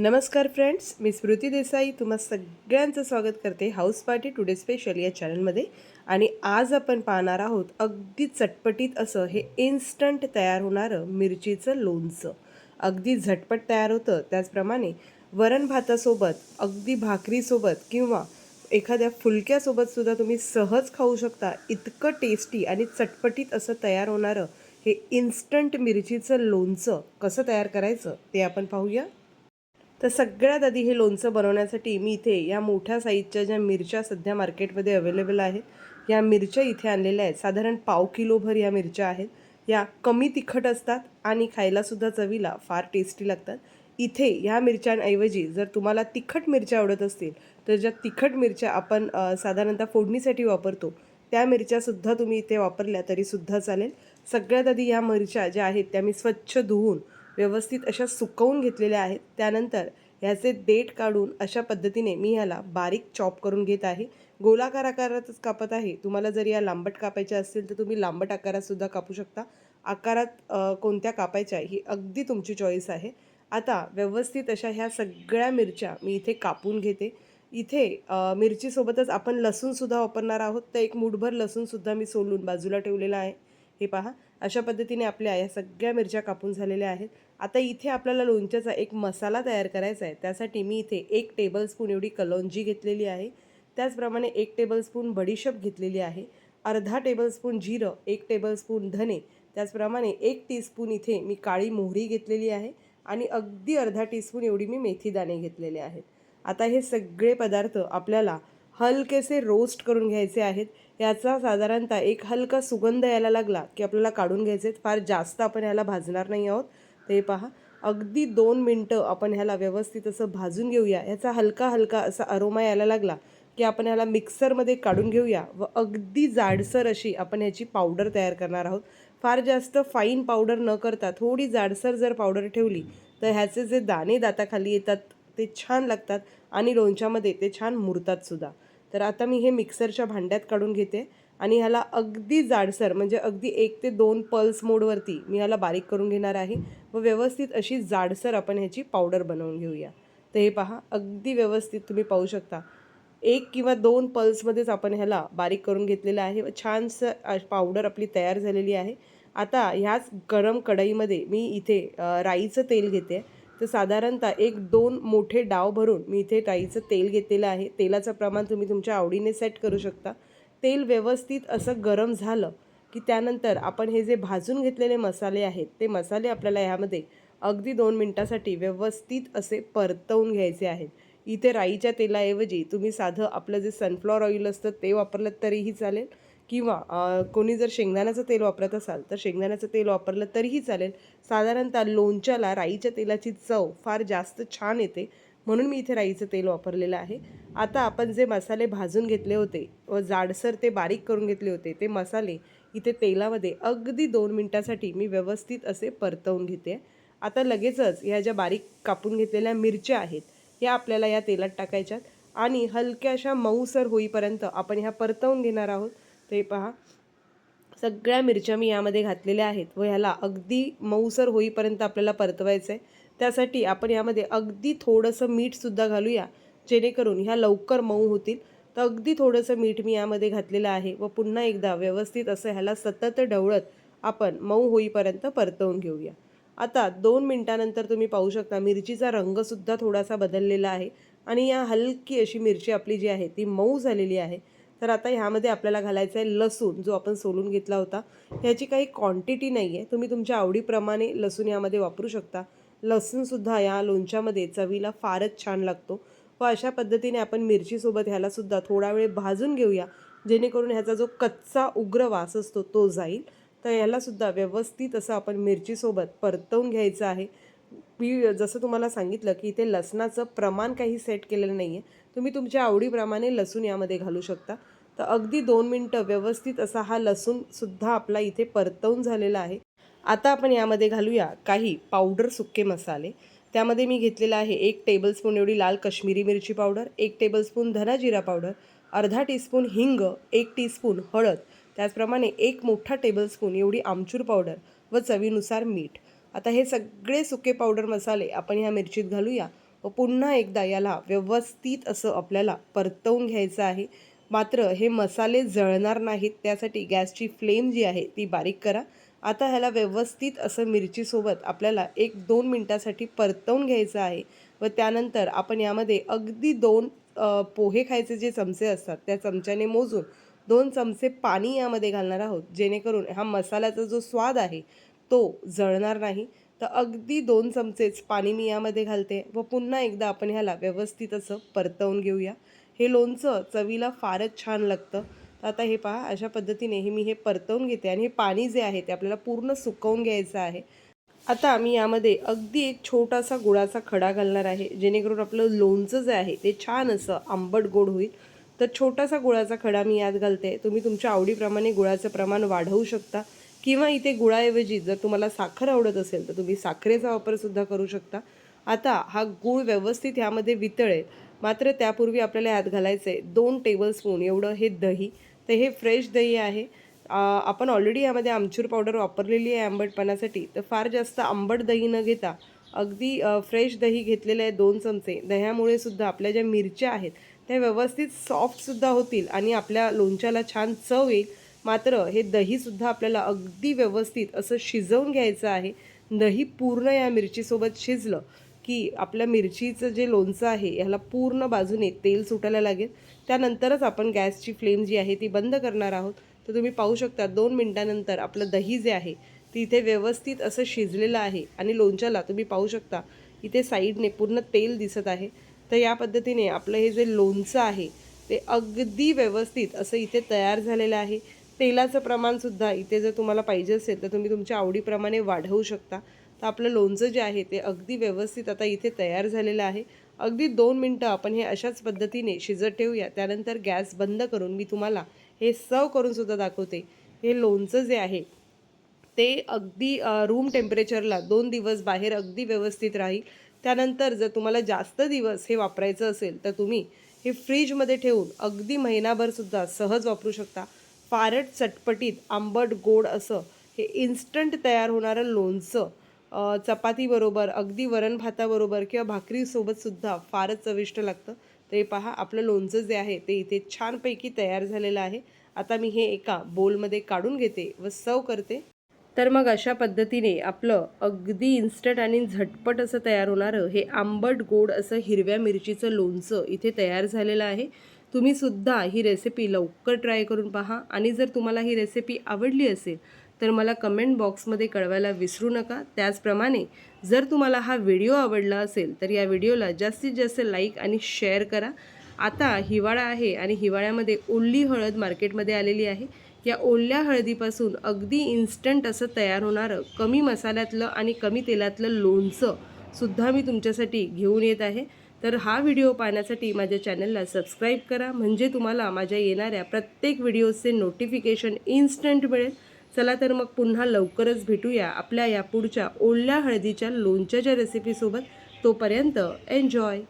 नमस्कार फ्रेंड्स मी स्मृती देसाई. तुम्हा सगळ्यांचं स्वागत करते हाऊस पार्टी टुडे स्पेशल या चॅनलमध्ये. आणि आज आपण पाहणार आहोत अगदी चटपटीत असं हे इन्स्टंट तयार होणारं मिरचीचं लोणचं. अगदी झटपट तयार होतं. त्याचप्रमाणे वरण भातासोबत अगदी भाकरीसोबत किंवा एखाद्या फुलक्यासोबत सुद्धा तुम्ही सहज खाऊ शकता. इतकं टेस्टी आणि चटपटीत असं तयार होणारं हे इन्स्टंट मिरचीचं लोणचं कसं तयार करायचं ते आपण पाहूया. तर सगळ्यात आधी हे लोणचं बनवण्यासाठी मी इथे या मोठ्या साईजच्या ज्या मिरच्या सध्या मार्केटमध्ये अवेलेबल आहेत या मिरच्या इथे आणलेल्या आहेत. साधारण पाव किलोभर या मिरच्या आहेत. या कमी तिखट असतात आणि खायलासुद्धा चवीला फार टेस्टी लागतात. इथे ह्या मिरच्यांऐवजी जर तुम्हाला तिखट मिरच्या आवडत असतील तर ज्या तिखट मिरच्या आपण साधारणतः फोडणीसाठी वापरतो त्या मिरच्यासुद्धा तुम्ही इथे वापरल्या तरीसुद्धा चालेल. सगळ्यात आधी ह्या मिरच्या ज्या आहेत त्या मी स्वच्छ धुवून व्यवस्थित अशा सुकवून घेतलेल्या आहेत. त्यानंतर ह्याचे देठ काढून अशा पद्धतीने मी ह्याला बारीक चॉप करून घेत आहे. गोलाकार आकारातच कापत आहे. तुम्हाला जर या लांबट कापायच्या असतील तर तुम्ही लांबट आकारातसुद्धा कापू शकता. आकारात कोणत्या कापायच्या ही अगदी तुमची चॉईस आहे. आता व्यवस्थित अशा ह्या सगळ्या मिरच्या मी इथे कापून घेते. इथे मिरचीसोबतच आपण लसूणसुद्धा वापरणार आहोत. तर एक मुठभर लसूणसुद्धा मी सोलून बाजूला ठेवलेला आहे. हे पहा अशा पद्धतीने आपल्या या सगळ्या मिरच्या कापून झालेल्या आहेत. आता इथे आपल्याला लोणच्याचा एक मसाला तयार करायचा आहे. त्यासाठी मी इथे एक टेबलस्पून एवढी कलौंजी घेतलेली आहे. त्याचप्रमाणे एक टेबलस्पून बडीशेप घेतलेली आहे. अर्धा टेबलस्पून जिरं एक टेबलस्पून धने त्याचप्रमाणे एक टीस्पून इथे मी काळी मोहरी घेतलेली आहे आणि अगदी अर्धा टीस्पून एवढी मी मेथी दाणे घेतलेले आहेत. आता हे सगळे पदार्थ आपल्याला हलकेसे रोस्ट करून घ्यायचे आहेत. याचा साधारणतः एक हलका सुगंध यायला लागला की आपल्याला काढून घ्यायचे आहेत. फार जास्त आपण ह्याला भाजणार नाही आहोत. ते पहा. अगदी दोन मिनटं आपण ह्याला व्यवस्थित असं भाजून घेऊया. ह्याचा हलका हलका असा अरोमा यायला लागला की आपण ह्याला मिक्सरमध्ये काढून घेऊया व अगदी जाडसर अशी आपण ह्याची पावडर तयार करणार आहोत. फार जास्त फाईन पावडर न करता थोडी जाडसर जर पावडर ठेवली तर ह्याचे जे दाणे दाताखाली येतात ते छान लागतात आणि लोणच्यामध्ये ते छान मुरतात सुद्धा. तर आता मी हे मिक्सरच्या भांड्यात काढून घेते आणि ह्याला अगदी जाडसर म्हणजे अगदी एक ते दोन पल्स मोडवरती मी ह्याला बारीक करून घेणार आहे. व व्यवस्थित अशी जाडसर आपण ह्याची पावडर बनवून घेऊया. तर हे पहा अगदी व्यवस्थित तुम्ही पाहू शकता. एक किंवा दोन पल्समध्येच आपण ह्याला बारीक करून घेतलेलं आहे व छानसं पावडर आपली तयार झालेली आहे. आता ह्याच गरम कढईमध्ये मी इथे राईचं तेल घेते. तर साधारणतः एक दोन मोठे डाव भरून मी इथे राईचं तेल घेतलेलं आहे. तेलाचं प्रमाण तुम्ही तुमच्या आवडीने सेट करू शकता. तेल व्यवस्थित असं गरम झालं की त्यानंतर आपण हे जे भाजून घेतलेले मसाले आहेत ते मसाले आपल्याला ह्यामध्ये अगदी दोन मिनटासाठी व्यवस्थित असे परतवून घ्यायचे आहेत. इथे राईच्या तेलाऐवजी तुम्ही साधं आपलं जे सनफ्लॉवर ऑइल असतं ते वापरलं तरीही चालेल. किंवा कोणी जर शेंगदाण्याचं तेल वापरत असाल तर शेंगदाण्याचं तेल वापरलं तरीही चालेल. साधारणतः लोणच्याला राईच्या तेलाची चव फार जास्त छान येते म्हणून मी इथे राईचं तेल वापरलेलं आहे. आता आपण जे मसाले भाजून घेतले होते व जाडसर ते बारीक करून घेतले होते ते मसाले इथे तेलामध्ये अगदी दोन मिनटासाठी मी व्यवस्थित असे परतवून घेते. आता लगेचच ह्या ज्या बारीक कापून घेतलेल्या मिरच्या आहेत ह्या आपल्याला या तेलात टाकायच्यात. आणि हलक्याशा मऊसर होईपर्यंत आपण ह्या परतवून घेणार आहोत. ते पहा. सगळ्या मिरच्या मी यामध्ये घातलेल्या आहेत व ह्याला अगदी मऊसर होईपर्यंत आपल्याला परतवायचं आहे त्यासाठी आपण यामध्ये अगदी थोडंसं मीठसुद्धा घालूया. जेणेकरून ह्या लवकर मऊ होतील. तर अगदी थोडंसं मीठ मी यामध्ये घातलेलं आहे व पुन्हा एकदा व्यवस्थित असं ह्याला सतत ढवळत आपण मऊ होईपर्यंत परतवून घेऊया. आता दोन मिनटानंतर तुम्ही पाहू शकता मिरचीचा रंगसुद्धा थोडासा बदललेला आहे. आणि या हलकी अशी मिरची आपली जी आहे ती मऊ झालेली आहे. तर आता ह्यामध्ये आपल्याला घालायचं आहे लसूण जो आपण सोलून घेतला होता. ह्याची काही क्वांटिटी नाही आहे तुम्ही तुमच्या आवडीप्रमाणे लसूण यामध्ये वापरू शकता. लसूणसुद्धा या लोणच्यामध्ये चवीला फारच छान लागतो. व अशा पद्धतीने आपण मिरचीसोबत ह्यालासुद्धा थोडा वेळ भाजून घेऊया. जेणेकरून ह्याचा जो कच्चा उग्र वास असतो तो जाईल. तर ह्यालासुद्धा व्यवस्थित असं आपण मिरचीसोबत परतवून घ्यायचं आहे. मी जसं तुम्हाला सांगितलं की इथे लसणाचं प्रमाण काही सेट केलेलं नाही आहे तुम्ही तुमच्या आवडीप्रमाणे लसूण यामध्ये घालू शकता. तर अगदी दोन मिनटं व्यवस्थित असा हा लसूणसुद्धा आपला इथे परतवून झालेला आहे. आता आपण यामध्ये घालूया काही पावडर सुके मसाले. त्यामध्ये मी घेतलेला आहे एक टेबलस्पून एवढी लाल कश्मीरी मिरची पावडर एक टेबलस्पून धना जिरा पावडर अर्धा टीस्पून हिंग एक टीस्पून हळद त्याचप्रमाणे एक मोठा टेबलस्पून एवढी आमचूर पावडर व चवीनुसार मीठ. आता हे सगळे सुके पावडर मसाले आपण ह्या मिरचीत घालूया. व पुन्हा एकदा याला व्यवस्थित असं आपल्याला परतवून घ्यायचं आहे. मात्र हे मसाले जळणार नाहीत त्यासाठी गॅसची फ्लेम जी आहे ती बारीक करा. आता ह्याला व्यवस्थित असं मिरचीसोबत आपल्याला एक दोन मिनटासाठी परतवून घ्यायचं आहे. व त्यानंतर आपण यामध्ये अगदी दोन पोहे खायचे जे चमचे असतात त्या चमच्याने मोजून दोन चमचे पाणी यामध्ये घालणार आहोत. जेणेकरून हा मसाल्याचा जो स्वाद आहे तो जळणार नाही. तर अगदी दोन चमचेच पाणी मी यामध्ये घालते व पुन्हा एकदा आपण ह्याला व्यवस्थित असं परतवून घेऊया. हे लोणचं चवीला फारच छान लागतं. तर आता हे पहा अशा पद्धतीने हे मी हे परतवून घेते आणि हे पाणी जे आहे ते आपल्याला पूर्ण सुकवून घ्यायचं आहे. आता आम्ही यामध्ये अगदी एक छोटासा गुळाचा खडा घालणार आहे जेणेकरून आपलं लोणचं जे आहे ते छान असं आंबट गोड होईल. तर छोटासा गुळाचा खडा मी यात घालते. तुम्ही तुमच्या आवडीप्रमाणे गुळाचं प्रमाण वाढवू शकता. किंवा इथे गुळाऐवजी जर तुम्हाला साखर आवडत असेल तर तुम्ही साखरेचा वापरसुद्धा करू शकता. आता हा गूळ व्यवस्थित ह्यामध्ये वितळेल. मात्र त्यापूर्वी आपल्याला यात घालायचं आहे दोन टेबलस्पून एवढं हे दही. तर हे फ्रेश दही आहे. आपण ऑलरेडी यामध्ये आमचूर पावडर वापरलेली आहे आंबटपणासाठी. तर फार जास्त आंबट दही न घेता अगदी फ्रेश दही घेतलेले आहे दोन चमचे. दह्यामुळे सुद्धा आपल्या ज्या मिरच्या आहेत त्या व्यवस्थित सॉफ्टसुद्धा होतील आणि आपल्या लोणच्याला छान चव येईल. मात्र हे दहीसुद्धा आपल्याला अगदी व्यवस्थित असं शिजवून घ्यायचं आहे. दही पूर्ण या मिरचीसोबत शिजलं की आपल्या मिरचीचं जे लोणचं आहे ह्याला पूर्ण बाजूने तेल सुटायला लागेल. त्यानंतरच आपण गॅसची फ्लेम जी आहे ती बंद करणार आहोत. तर तुम्ही पाहू शकता दोन मिनटानंतर आपलं दही जे आहे ते इथे व्यवस्थित असं शिजलेलं आहे. आणि लोणच्याला तुम्ही पाहू शकता इथे साईडने पूर्ण तेल दिसत आहे. तर या पद्धतीने आपलं हे जे लोणचं आहे ते अगदी व्यवस्थित असं इथे तयार झालेलं आहे. तेलाचं प्रमाणसुद्धा इथे जर तुम्हाला पाहिजे असेल तर तुम्ही तुमच्या आवडीप्रमाणे वाढवू शकता. तर आपलं लोणचं जे आहे ते अगदी व्यवस्थित आता इथे तयार झालेलं आहे. अगदी दोन मिनटं आपण हे अशाच पद्धतीने शिजत ठेवूया. त्यानंतर गॅस बंद करून मी तुम्हाला हे सर्व करूनसुद्धा दाखवते. हे लोणचं जे आहे ते अगदी रूम टेम्परेचरला दोन दिवस बाहेर अगदी व्यवस्थित राहील. त्यानंतर जर तुम्हाला जास्त दिवस हे वापरायचं असेल तर तुम्ही हे फ्रीजमध्ये ठेवून अगदी महिनाभरसुद्धा सहज वापरू शकता. फारच चटपटीत आंबट गोड असं हे इन्स्टंट तयार होणारं लोणचं. चपातीबरोबर अगदी वरण भाताबरोबर किंवा भाकरीसोबतसुद्धा फारच चविष्ट लागतं. ते पहा आपलं लोणचं जे आहे ते इथे छानपैकी तयार झालेलं आहे. आता मी हे एका बोलमध्ये काढून घेते व सर्व करते. तर मग अशा पद्धतीने आपलं अगदी इन्स्टंट आणि झटपट असं तयार होणारं हे आंबट गोड असं हिरव्या मिरचीचं लोणचं इथे तयार झालेलं आहे. तुम्ही सुद्धा ही रेसिपी लवकर ट्राय करून पहा. आणि जर तुम्हाला ही रेसिपी आवडली असेल तर मला कमेंट बॉक्समध्ये कळवायला विसरू नका. त्याचप्रमाणे जर तुम्हाला हा व्हिडिओ आवडला असेल तर या व्हिडिओला जास्तीत जास्त लाईक आणि शेअर करा. आता हिवाळा आहे आणि हिवाळ्यामध्ये ओल्ली हळद मार्केटमध्ये आलेली आहे. या ओल्या हळदीपासून अगदी इन्स्टंट असं तयार होणारं कमी मसाल्यातलं आणि कमी तेलातलं लोणचं सुद्धा मी तुमच्यासाठी घेऊन येत आहे. तर हा व्हिडिओ पाहण्यासाठी माझ्या चॅनलला सबस्क्राईब करा. म्हणजे तुम्हाला माझ्या येणाऱ्या प्रत्येक व्हिडिओचे नोटिफिकेशन इन्स्टंट मिळेल. चला तर मग पुन्हा लवकरच भेटूया आपल्या या पुढच्या ओल्या हळदीच्या लोणच्याच्या रेसिपीसोबत तोपर्यंत एन्जॉय